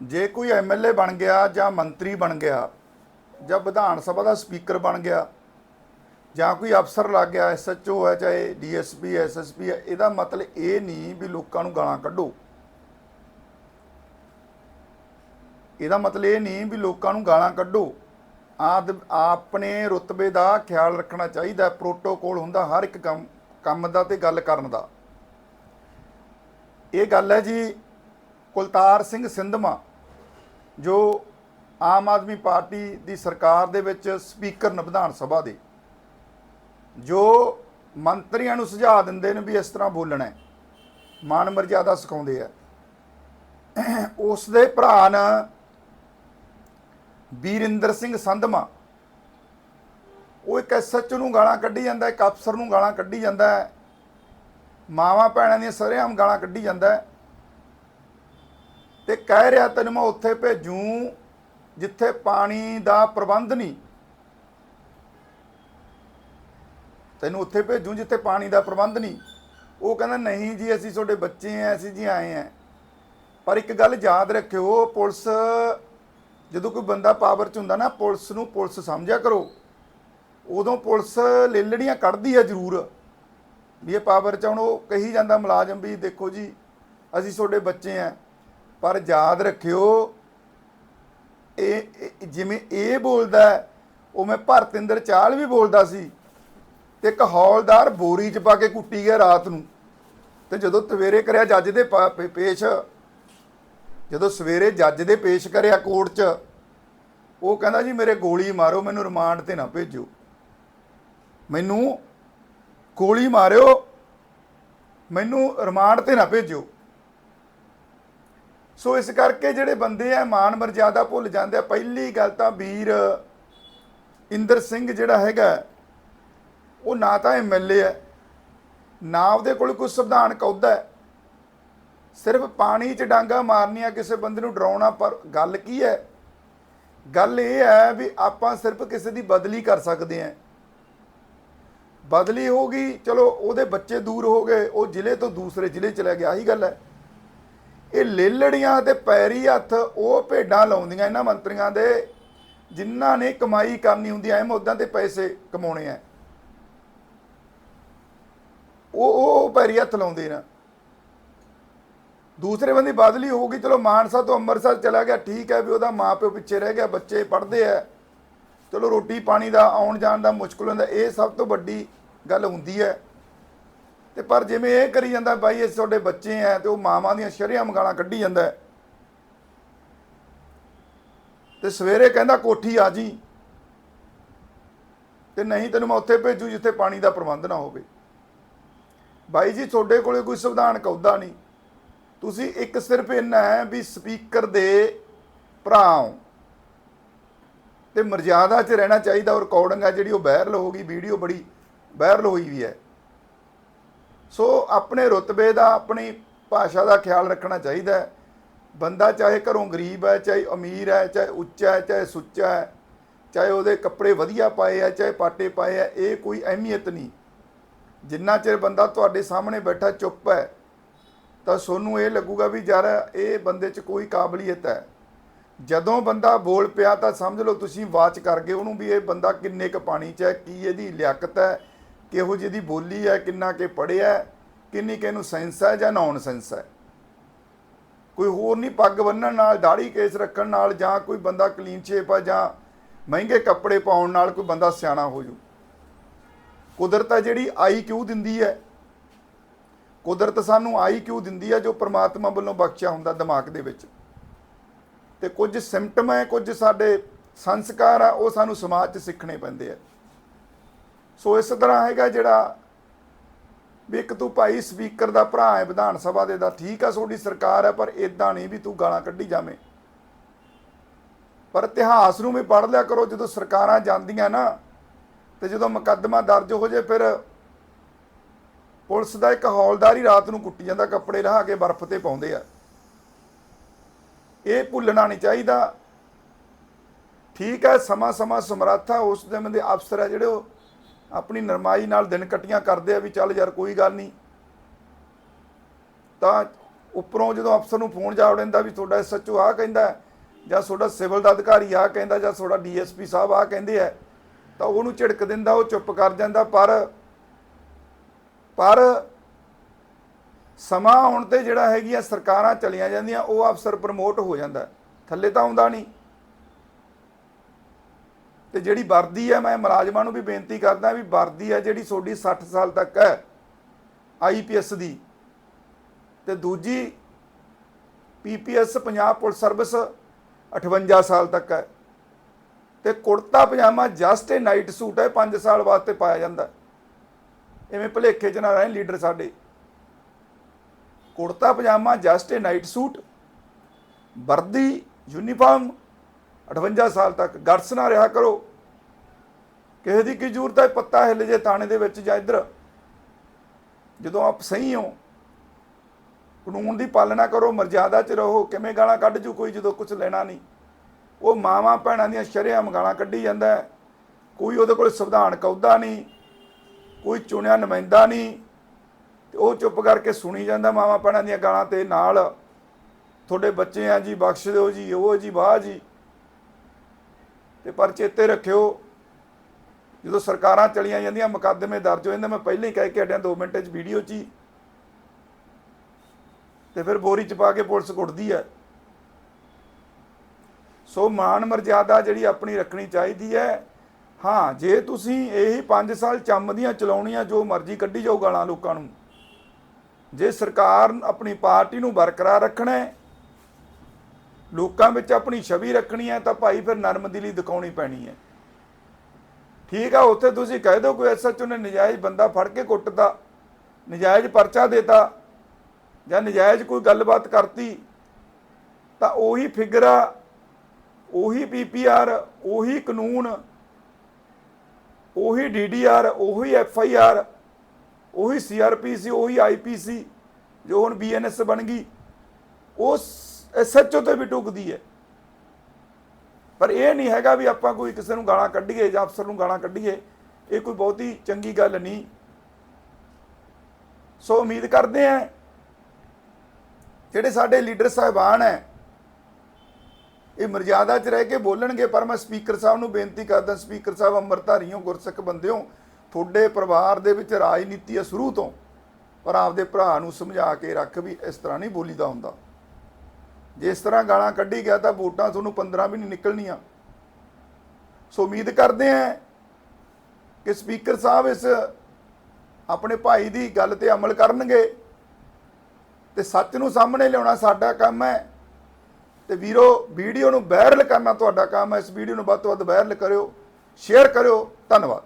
ਜੇ ਕੋਈ ਐਮਐਲਏ ਬਣ ਗਿਆ ਜਾਂ ਮੰਤਰੀ ਬਣ ਗਿਆ ਜਾਂ ਵਿਧਾਨ ਸਭਾ ਦਾ ਸਪੀਕਰ ਬਣ ਗਿਆ ਜਾਂ ਕੋਈ ਅਫਸਰ ਲੱਗ ਗਿਆ ਐਸਐਚਓ ਹੈ, ਚਾਹੇ ਡੀਐਸਪੀ ਐਸਐਸਪੀ ਹੈ, ਇਹਦਾ ਮਤਲਬ ਇਹ ਨਹੀਂ ਵੀ ਲੋਕਾਂ ਨੂੰ ਗਾਲਾਂ ਕੱਢੋ। ਇਹਦਾ ਮਤਲਬ ਇਹ ਨਹੀਂ ਵੀ ਲੋਕਾਂ ਨੂੰ ਗਾਲਾਂ ਕੱਢੋ। ਆਦ, ਆਪਣੇ ਰੁਤਬੇ ਦਾ ਖਿਆਲ ਰੱਖਣਾ ਚਾਹੀਦਾ, ਪ੍ਰੋਟੋਕੋਲ ਹੁੰਦਾ ਹਰ ਇੱਕ ਕੰਮ ਕੰਮ ਦਾ ਤੇ ਗੱਲ ਕਰਨ ਦਾ। ਇਹ ਗੱਲ ਹੈ ਜੀ ਕੁਲਤਾਰ ਸਿੰਘ ਸਿੰਧਮਾ। ਜੋ ਆਮ ਆਦਮੀ ਪਾਰਟੀ ਦੀ ਸਰਕਾਰ ਦੇ ਵਿੱਚ ਸਪੀਕਰ ਨੇ ਵਿਧਾਨ ਸਭਾ ਦੇ, ਜੋ ਮੰਤਰੀਆਂ ਨੂੰ ਸੁਝਾਅ ਦਿੰਦੇ ਨੇ ਵੀ ਇਸ ਤਰ੍ਹਾਂ ਬੋਲਣਾ ਹੈ ਮਾਨ ਮਰਜ਼ਾਦਾ ਸਿਖਾਉਂਦੇ ਆ। ਉਸ ਦੇ ਭਰਾ ਨੇ ਵੀਰਿੰਦਰ ਸਿੰਘ ਸੰਧਮਾ, ਉਹ ਇੱਕ ਐਸਐਚ ਨੂੰ ਗਾਲਾਂ ਕੱਢੀ ਜਾਂਦਾ ਇੱਕ ਅਫਸਰ ਨੂੰ ਗਾਲਾਂ ਕੱਢੀ ਜਾਂਦਾ ਹੈ, ਮਾਵਾਂ ਭੈਣਾਂ ਦੀਆਂ ਸਰੇਆਮ ਗਾਲਾਂ ਕੱਢੀ ਜਾਂਦਾ ਤੇ ਕਹਿ ਰਿਹਾ ਤੈਨੂੰ ਮੈਂ ਉੱਥੇ ਭੇਜੂ, ਜਿੱਥੇ ਪਾਣੀ ਦਾ ਪ੍ਰਬੰਧ ਨਹੀਂ। ਤੈਨੂੰ ਉੱਥੇ ਭੇਜੂ, ਜਿੱਥੇ ਪਾਣੀ ਦਾ ਪ੍ਰਬੰਧ ਨਹੀਂ। ਉਹ ਕਹਿੰਦਾ, ਨਹੀਂ ਜੀ, ਅਸੀਂ ਤੁਹਾਡੇ ਬੱਚੇ ਆ, ਅਸੀਂ ਜੀ ਆਏ ਆ। ਪਰ ਇੱਕ ਗੱਲ ਯਾਦ ਰੱਖਿਓ, ਪੁਲਿਸ, ਜਦੋਂ ਕੋਈ ਬੰਦਾ ਪਾਵਰ 'ਚ ਹੁੰਦਾ ਨਾ, ਪੁਲਿਸ ਨੂੰ ਪੁਲਿਸ ਸਮਝਿਆ ਕਰੋ। ਉਦੋਂ ਪੁਲਿਸ ਲੇਲੜੀਆਂ ਕੱਢਦੀ ਹੈ ਜ਼ਰੂਰ। ਵੀ ਇਹ ਪਾਵਰ 'ਚ ਹੁਣ ਉਹ ਕਹੀ ਜਾਂਦਾ, ਮੁਲਾਜ਼ਮ ਵੀ ਦੇਖੋ ਜੀ, ਅਸੀਂ ਤੁਹਾਡੇ ਬੱਚੇ ਆ। ਪਰ ਯਾਦ ਰੱਖਿਓ, ਇਹ ਜਿਵੇਂ ਇਹ ਬੋਲਦਾ ਉਹ ਮੈਂ ਭਰਤਿੰਦਰ ਚਾਲ ਵੀ ਬੋਲਦਾ ਸੀ ਤੇ ਇੱਕ ਹੌਲਦਾਰ ਬੋਰੀ 'ਚ ਪਾ ਕੇ ਕੁੱਟੀ ਗਿਆ ਰਾਤ ਨੂੰ। ਤੇ ਜਦੋਂ ਤਵੇਰੇ ਕਰਿਆ ਜੱਜ ਦੇ ਪਾ- ਪੇ- ਪੇਸ਼, ਜਦੋਂ ਸਵੇਰੇ ਜੱਜ ਦੇ ਪੇਸ਼ ਕਰਿਆ ਕੋਰਟ 'ਚ, ਉਹ ਕਹਿੰਦਾ ਜੀ ਮੇਰੇ ਗੋਲੀ ਮਾਰੋ, ਮੈਨੂੰ ਰਿਮਾਂਡ ਤੇ ਨਾ ਭੇਜੋ ਮੈਨੂੰ ਗੋਲੀ ਮਾਰਿਓ, ਮੈਨੂੰ ਰਿਮਾਂਡ ਤੇ ਨਾ ਭੇਜੋ ਸੋ ਇਸ ਕਰਕੇ ਜਿਹੜੇ ਬੰਦੇ ਆ, ਮਾਨ ਮਰਜ਼ਾਦਾ ਭੁੱਲ ਜਾਂਦੇ ਆ। ਪਹਿਲੀ ਗੱਲ ਤਾਂ ਵੀਰ ਇੰਦਰ ਸਿੰਘ ਜਿਹੜਾ ਹੈਗਾ, ਉਹ ਨਾ ਤਾਂ ਐਮਐਲਏ ਹੈ ਨਾ ਉਹਦੇ ਕੋਲ ਕੋਈ ਸੰਵਿਧਾਨਕ ਅਹੁਦਾ ਹੈ। ਸਿਰਫ ਪਾਣੀ 'ਚ ਡਾਂਗਾ ਮਾਰਨੀਆਂ ਕਿਸੇ ਬੰਦੇ ਨੂੰ ਡਰਾਉਣਾ, ਪਰ ਗੱਲ ਕੀ ਹੈ? ਗੱਲ ਇਹ ਹੈ ਵੀ ਆਪਾਂ ਸਿਰਫ ਕਿਸੇ ਦੀ ਬਦਲੀ ਕਰ ਸਕਦੇ ਹਾਂ। ਬਦਲੀ ਹੋ ਗਈ, ਚਲੋ ਉਹਦੇ ਬੱਚੇ ਦੂਰ ਹੋ ਗਏ, ਉਹ ਜ਼ਿਲ੍ਹੇ ਤੋਂ ਦੂਸਰੇ ਜ਼ਿਲ੍ਹੇ ਚਲਾ ਗਿਆ, ਆਹੀ ਗੱਲ ਹੈ। ਇਹ ਲੇਲੜੀਆਂ ਤੇ ਪੈਰੀ ਹੱਥ ਉਹ ਭੇਡਾਂ ਲਾਉਂਦੀਆਂ ਇਹਨਾਂ ਮੰਤਰੀਆਂ ਦੇ, ਜਿਨ੍ਹਾਂ ਨੇ ਕਮਾਈ ਕਰਨੀ ਹੁੰਦੀ ਐ, ਮੁੱਦਾਂ ਤੇ ਪੈਸੇ ਕਮਾਉਣੇ ਆ ਉਹ ਉਹ ਪੈਰੀ ਹੱਥ ਲਾਉਂਦੇ ਨਾ। ਦੂਸਰੇ ਬੰਦੇ ਬਦਲੀ ਹੋ ਗਈ ਚਲੋ ਮਾਨਸਾ ਤੋਂ ਅੰਮ੍ਰਿਤਸਰ ਚਲਾ ਗਿਆ, ਠੀਕ ਹੈ ਵੀ ਉਹਦਾ ਮਾਪਿਓ ਪਿੱਛੇ ਰਹਿ ਗਿਆ, ਬੱਚੇ ਪੜ੍ਹਦੇ ਆ ਚਲੋ ਰੋਟੀ ਪਾਣੀ ਦਾ ਆਉਣ ਜਾਣ ਦਾ ਮੁਸ਼ਕਲ ਹੁੰਦਾ, ਇਹ ਸਭ ਤੋਂ ਵੱਡੀ ਗੱਲ ਹੁੰਦੀ ਹੈ ਤੇ ਪਰ ਜਿਵੇਂ ਇਹ ਕਰੀ ਜਾਂਦਾ ਬਾਈ, ਇਹ ਤੁਹਾਡੇ ਬੱਚੇ ਆ ਤੇ ਉਹ ਮਾਵਾਂ ਦੀਆਂ ਸ਼ਰੇਆਮ ਗਾਲਾਂ ਕੱਢੀ ਜਾਂਦਾ ਹੈ। ਤੇ ਸਵੇਰੇ ਕਹਿੰਦਾ ਕੋਠੀ ਆ ਜੀ। ਤੇ ਨਹੀਂ ਤੈਨੂੰ ਮੈਂ ਉੱਥੇ ਭੇਜੂ ਜਿੱਥੇ ਪਾਣੀ ਦਾ ਪ੍ਰਬੰਧ ਨਾ ਹੋਵੇ। ਬਾਈ ਜੀ, ਤੁਹਾਡੇ ਕੋਲੇ ਕੋਈ ਸੰਵਿਧਾਨ ਕੌਦਾ ਨਹੀਂ। ਤੁਸੀਂ ਇੱਕ ਸਿਰਫ ਇੰਨਾ ਹੈ ਵੀ ਸਪੀਕਰ ਦੇ ਭਰਾ ਹੋ। ਤੇ ਮਰਜ਼ਾਦਾ 'ਚ ਰਹਿਣਾ ਚਾਹੀਦਾ ਉਹ ਰਿਕਾਰਡਿੰਗ ਆ ਜਿਹੜੀ ਉਹ ਵਾਇਰਲ ਹੋ ਗਈ ਵੀਡੀਓ ਬੜੀ ਵਾਇਰਲ ਹੋਈ ਵੀ ਹੈ। ਸੋ ਆਪਣੇ ਰੁਤਬੇ ਦਾ, ਆਪਣੀ ਭਾਸ਼ਾ ਦਾ ਖਿਆਲ ਰੱਖਣਾ ਚਾਹੀਦਾ ਹੈ। ਬੰਦਾ ਚਾਹੇ ਘਰੋਂ ਗਰੀਬ ਹੈ, ਚਾਹੇ ਅਮੀਰ ਹੈ, ਚਾਹੇ ਉੱਚਾ ਹੈ, ਚਾਹੇ ਸੁੱਚਾ ਹੈ, ਚਾਹੇ ਉਹਦੇ ਕੱਪੜੇ ਵਧੀਆ ਪਾਏ ਆ ਚਾਹੇ ਪਾਟੇ ਪਾਏ ਆ ਇਹ ਕੋਈ ਅਹਿਮੀਅਤ ਨਹੀਂ। ਜਿੰਨਾ ਚਿਰ ਬੰਦਾ ਤੁਹਾਡੇ ਸਾਹਮਣੇ ਬੈਠਾ ਚੁੱਪ ਹੈ, ਤਾਂ ਤੁਹਾਨੂੰ ਇਹ ਲੱਗੂਗਾ ਵੀ ਯਾਰ, ਇਹ ਬੰਦੇ 'ਚ ਕੋਈ ਕਾਬਲੀਅਤ ਹੈ। ਜਦੋਂ ਬੰਦਾ ਬੋਲ ਪਿਆ ਤਾਂ ਸਮਝ ਲਓ ਤੁਸੀਂ ਵਾਚ ਕਰ ਗਏ, ਉਹਨੂੰ ਵੀ ਇਹ ਬੰਦਾ ਕਿੰਨੇ ਕ ਪਾਣੀ 'ਚ ਹੈ, ਕੀ ਇਹਦੀ ਲਿਆਕਤ ਹੈ ਕਿਹੋ ਜਿਹੀ ਦੀ ਬੋਲੀ ਹੈ, ਕਿੰਨਾ ਕੇ ਪੜਿਆ ਕਿੰਨੀ ਕਿ ਇਹਨੂੰ ਸੈਂਸ ਹੈ ਜਾਂ ਨੌਨ ਸੈਂਸ ਹੈ। ਕੋਈ ਹੋਰ ਨਹੀਂ ਪੱਗ ਬੰਨਣ ਨਾਲ ਦਾੜੀ ਕੇਸ ਰੱਖਣ ਨਾਲ ਜਾਂ ਕੋਈ ਬੰਦਾ ਕਲੀਨ ਸ਼ੇਪ ਆ ਜਾਂ ਮਹਿੰਗੇ ਕੱਪੜੇ ਪਾਉਣ ਨਾਲ ਕੋਈ ਬੰਦਾ ਸਿਆਣਾ ਹੋ ਜੂ ਕੁਦਰਤ ਹੈ ਜਿਹੜੀ ਆਈ ਕਿਉਂ ਦਿੰਦੀ ਹੈ। ਕੁਦਰਤ ਸਾਨੂੰ ਆਈ ਕਿਉਂ ਦਿੰਦੀ ਹੈ ਜੋ ਪ੍ਰਮਾਤਮਾ ਵੱਲੋਂ ਬਖਸ਼ਿਆ ਹੁੰਦਾ ਦਿਮਾਗ ਦੇ ਵਿੱਚ। ਤੇ ਕੁਝ ਸਿੰਪਟਮ ਹੈ, ਕੁਝ ਸਾਡੇ ਸੰਸਕਾਰ ਆ, ਉਹ ਸਾਨੂੰ ਸਮਾਜ 'ਚ ਸਿੱਖਣੇ ਪੈਂਦੇ ਆ। ਸੋ ਇਸ ਤਰ੍ਹਾਂ ਹੈਗਾ ਜਿਹੜਾ ਵੀ ਇੱਕ ਤੂੰ ਭਾਈ ਸਪੀਕਰ ਦਾ ਭਰਾ ਹੈ, ਵਿਧਾਨ ਸਭਾ ਦੇ ਦਾ, ਠੀਕ ਆ, ਤੁਹਾਡੀ ਸਰਕਾਰ ਹੈ, ਪਰ ਇਦਾਂ ਨਹੀਂ ਵੀ ਤੂੰ ਗਾਲਾਂ ਕੱਢੀ ਜਾਵੇਂ। ਪਰ ਇਤਿਹਾਸ ਨੂੰ ਵੀ ਪੜ੍ਹ ਲਿਆ ਕਰੋ, ਜਦੋਂ ਸਰਕਾਰਾਂ ਜਾਂਦੀਆਂ ਨਾ, ਤੇ ਜਦੋਂ ਮੁਕੱਦਮਾ ਦਰਜ ਹੋ ਜੇ, ਫਿਰ ਪੁਲਿਸ ਦਾ ਇੱਕ ਹੌਲਦਾਰ ਹੀ ਰਾਤ ਨੂੰ ਕੁੱਟੀ ਜਾਂਦਾ, ਕੱਪੜੇ ਲਹਾ ਕੇ ਬਰਫ਼ ਤੇ ਪਾਉਂਦੇ ਆ। ਇਹ ਭੁੱਲਣਾ ਨਹੀਂ ਚਾਹੀਦਾ। ਠੀਕ ਹੈ ਸਮਾਂ ਸਮਾਂ ਸਮਰੱਥਾ, ਉਸ ਦੇ ਦੇ ਅਫਸਰ ਹੈ ਜਿਹੜੇ ਉਹ ਆਪਣੀ ਨਰਮਾਈ ਨਾਲ ਦਿਨ ਕਟੀਆਂ ਕਰਦੇ ਆ ਵੀ ਚੱਲ ਯਾਰ ਕੋਈ ਗੱਲ ਨਹੀਂ। ਤਾਂ ਉੱਪਰੋਂ ਜਦੋਂ ਅਫਸਰ ਨੂੰ ਫੋਨ ਜਾ ਉੜਿੰਦਾ ਵੀ ਤੁਹਾਡਾ ਐਸਐਚਓ ਆ ਕਹਿੰਦਾ ਜਾਂ ਤੁਹਾਡਾ ਸਿਵਲ ਦਾ ਅਧਿਕਾਰੀ ਆ ਕਹਿੰਦਾ ਜਾਂ ਤੁਹਾਡਾ ਡੀਐਸਪੀ ਸਾਹਿਬ ਆ ਕਹਿੰਦੇ ਆ, ਤਾਂ ਉਹਨੂੰ ਝਿੜਕ ਦਿੰਦਾ, ਉਹ ਚੁੱਪ ਕਰ ਜਾਂਦਾ। ਪਰ ਪਰ ਸਮਾਂ ਆਉਣ ਤੇ ਜਿਹੜਾ ਹੈਗੀਆਂ ਸਰਕਾਰਾਂ ਚਲੀਆਂ ਜਾਂਦੀਆਂ, ਉਹ ਅਫਸਰ ਪ੍ਰਮੋਟ ਹੋ ਜਾਂਦਾ। ਥੱਲੇ ਤਾਂ ਆਉਂਦਾ ਨਹੀਂ। ਤੇ ਜਿਹੜੀ ਵਰਦੀ ਹੈ, ਮੈਂ ਮੁਲਾਜ਼ਮਾਂ ਨੂੰ ਵੀ ਬੇਨਤੀ ਕਰਦਾ ਵੀ ਵਰਦੀ ਹੈ ਜਿਹੜੀ ਤੁਹਾਡੀ 60 ਸਾਲ ਤੱਕ ਹੈ ਆਈਪੀਐਸ ਦੀ। ਤੇ ਦੂਜੀ ਪੀਪੀਐਸ ਪੰਜਾਬ ਪੁਲਿਸ ਸਰਵਿਸ 58 ਸਾਲ ਤੱਕ ਹੈ। ਤੇ kurta pyjama just a night suit ਹੈ 5 ਸਾਲ ਵਾਸਤੇ ਪਾਇਆ ਜਾਂਦਾ। ਹੈ। ਐਵੇਂ ਭਲੇਖੇ ਚ ਨਾ ਰਹਿਣ ਲੀਡਰ ਸਾਡੇ। Kurta pyjama just a night suit ਵਰਦੀ ਯੂਨੀਫਾਰਮ 58 ਸਾਲ ਤੱਕ ਗਰਸ ਨਾ ਰਿਹਾ ਕਰੋ। ਕਿਸੇ ਦੀ ਕੀ ਜ਼ਰੂਰਤ ਹੈ? ਪੱਤਾ ਹਿੱਲ ਜੇ ਥਾਣੇ ਦੇ ਵਿੱਚ ਜਾਂ ਇੱਧਰ। ਜਦੋਂ ਆਪ ਸਹੀ ਹੋ, ਕਾਨੂੰਨ ਦੀ ਪਾਲਣਾ ਕਰੋ, ਮਰਜ਼ਾਦਾ 'ਚ ਰਹੋ। ਕਿਵੇਂ ਗਾਲਾਂ ਕੱਢ ਜੂ ਕੋਈ ਜਦੋਂ ਕੁਝ ਲੈਣਾ ਨਹੀਂ? ਉਹ ਮਾਵਾਂ ਭੈਣਾਂ ਦੀਆਂ ਸ਼ਰੇਆਮ ਗਾਲਾਂ ਕੱਢੀ ਜਾਂਦਾ ਕੋਈ ਉਹਦੇ ਕੋਲ ਸੰਵਿਧਾਨ ਕੌਦਾ ਨਹੀਂ, ਕੋਈ ਚੁਣਿਆ ਨੁਮਾਇੰਦਾ ਨਹੀਂ, ਤੇ ਉਹ ਚੁੱਪ ਕਰਕੇ ਸੁਣੀ ਜਾਂਦਾ ਮਾਵਾਂ ਭੈਣਾਂ ਦੀਆਂ ਗਾਲਾਂ ਤੇ ਨਾਲ। ਤੁਹਾਡੇ ਬੱਚੇ ਆ ਜੀ, ਬਖਸ਼ ਦਿਓ ਜੀ, ਉਹ ਜੀ, ਵਾਹ ਜੀ। ਤੇ ਪਰ ਚੇਤੇ ਰੱਖਿਓ, ਜਦੋਂ ਸਰਕਾਰਾਂ ਚਲੀਆਂ ਜਾਂਦੀਆਂ, ਮੁਕੱਦਮੇ ਦਰਜ ਹੋ ਜਾਂਦੇ, ਮੈਂ ਪਹਿਲਾਂ ਹੀ ਕਹਿ ਕੇ ਹਟਿਆ 2 ਮਿੰਟ 'ਚ ਵੀਡੀਓ 'ਚ ਹੀ। ਤੇ ਫਿਰ ਬੋਰੀ 'ਚ ਪਾ ਕੇ ਪੁਲਿਸ ਕੁੱਟਦੀ ਹੈ ਸੋ ਮਾਨ ਮਰਜ਼ਾਦਾ ਜਿਹੜੀ ਆਪਣੀ ਰੱਖਣੀ ਚਾਹੀਦੀ ਹੈ, ਹਾਂ, ਜੇ ਤੁਸੀਂ ਇਹੀ 5 ਸਾਲ ਚੰਮ ਦੀਆਂ ਚਲਾਉਣੀਆਂ, ਜੋ ਮਰਜ਼ੀ ਕੱਢੀ ਜਾਓ ਗਾਲਾਂ ਲੋਕਾਂ ਨੂੰ। ਜੇ ਸਰਕਾਰ ਆਪਣੀ ਪਾਰਟੀ ਨੂੰ ਬਰਕਰਾਰ ਰੱਖਣਾ ਹੈ ਲੋਕਾਂ ਵਿੱਚ ਆਪਣੀ ਛਵੀ ਰੱਖਣੀ ਹੈ ਤਾਂ ਭਾਈ ਫਿਰ ਨਰਮ ਦਿਲੀ ਦਿਖਾਉਣੀ ਪੈਣੀ ਹੈ। ਠੀਕ ਆ, ਉੱਥੇ ਤੁਸੀਂ ਕਹਿ ਦਿਓ ਕੋਈ ਐਸਐਚਓ ਨੇ ਨਜਾਇਜ਼ ਬੰਦਾ ਫੜ ਕੇ ਕੁੱਟਦਾ ਨਜਾਇਜ਼ ਪਰਚਾ ਦੇਤਾ ਜਾਂ ਨਜਾਇਜ਼ ਕੋਈ ਗੱਲਬਾਤ ਕਰਤੀ, ਤਾਂ ਉਹੀ ਫਿਗਰ ਆ, ਉਹੀ ਪੀਪੀਆਰ ਉਹੀ ਕਾਨੂੰਨ, ਉਹੀ ਡੀਡੀਆਰ ਉਹੀ ਐਫਆਈਆਰ ਉਹੀ ਸੀਆਰਪੀਸੀ ਉਹੀ ਆਈਪੀਸੀ ਜੋ ਹੁਣ ਬੀਐਨਐਸ ਬਣ ਗਈ ਉਸ ਐਸਐਚਓ ਤੇ ਵੀ ਟੁਕਦੀ ਹੈ। ਪਰ ਇਹ ਨਹੀਂ ਹੈਗਾ ਵੀ ਆਪਾਂ ਕੋਈ ਕਿਸੇ ਨੂੰ ਗਾਲਾਂ ਕੱਢੀਏ ਜਾਂ ਅਫਸਰ ਨੂੰ ਗਾਲਾਂ ਕੱਢੀਏ। ਇਹ ਕੋਈ ਬਹੁਤੀ ਚੰਗੀ ਗੱਲ ਨਹੀਂ। ਸੋ ਉਮੀਦ ਕਰਦੇ ਹਾਂ ਜਿਹੜੇ ਸਾਡੇ ਲੀਡਰ ਸਾਹਿਬਾਨ ਹੈ, ਇਹ ਮਰਜ਼ਾਦਾ 'ਚ ਰਹਿ ਕੇ ਬੋਲਣਗੇ, ਪਰ ਮੈਂ ਸਪੀਕਰ ਸਾਹਿਬ ਨੂੰ ਬੇਨਤੀ ਕਰਦਾ, ਸਪੀਕਰ ਸਾਹਿਬ ਅੰਮ੍ਰਿਤਧਾਰੀਓ, ਗੁਰਸਿੱਖ ਬੰਦਿਓ, ਤੁਹਾਡੇ ਪਰਿਵਾਰ ਦੇ ਵਿੱਚ ਰਾਜਨੀਤੀ ਹੈ ਸ਼ੁਰੂ ਤੋਂ, ਪਰ ਆਪਦੇ ਭਰਾ ਨੂੰ ਸਮਝਾ ਕੇ ਰੱਖ ਵੀ ਇਸ ਤਰ੍ਹਾਂ ਨਹੀਂ ਬੋਲੀਦਾ ਹੁੰਦਾ। ਜੇ ਇਸ ਤਰ੍ਹਾਂ ਗਾਲਾਂ ਕੱਢੀ ਗਿਆ ਤਾਂ ਵੋਟਾਂ ਤੁਹਾਨੂੰ 15 ਵੀ ਨਹੀਂ ਨਿਕਲਣੀਆਂ। ਸੋ ਉਮੀਦ ਕਰਦੇ ਹਾਂ ਕਿ ਸਪੀਕਰ ਸਾਹਿਬ ਇਸ ਆਪਣੇ ਭਾਈ ਦੀ ਗੱਲ ਤੇ ਅਮਲ ਕਰਨਗੇ ਤੇ ਸੱਚ ਨੂੰ ਸਾਹਮਣੇ ਲਿਆਉਣਾ ਸਾਡਾ ਕੰਮ ਹੈ ਤੇ ਵੀਰੋ, ਵੀਡੀਓ ਨੂੰ ਵਾਇਰਲ ਕਰਨਾ ਤੁਹਾਡਾ ਕੰਮ ਹੈ। ਇਸ ਵੀਡੀਓ ਨੂੰ ਵੱਧ ਤੋਂ ਵੱਧ ਵਾਇਰਲ ਕਰਿਓ ਸ਼ੇਅਰ ਕਰਿਓ। ਧੰਨਵਾਦ।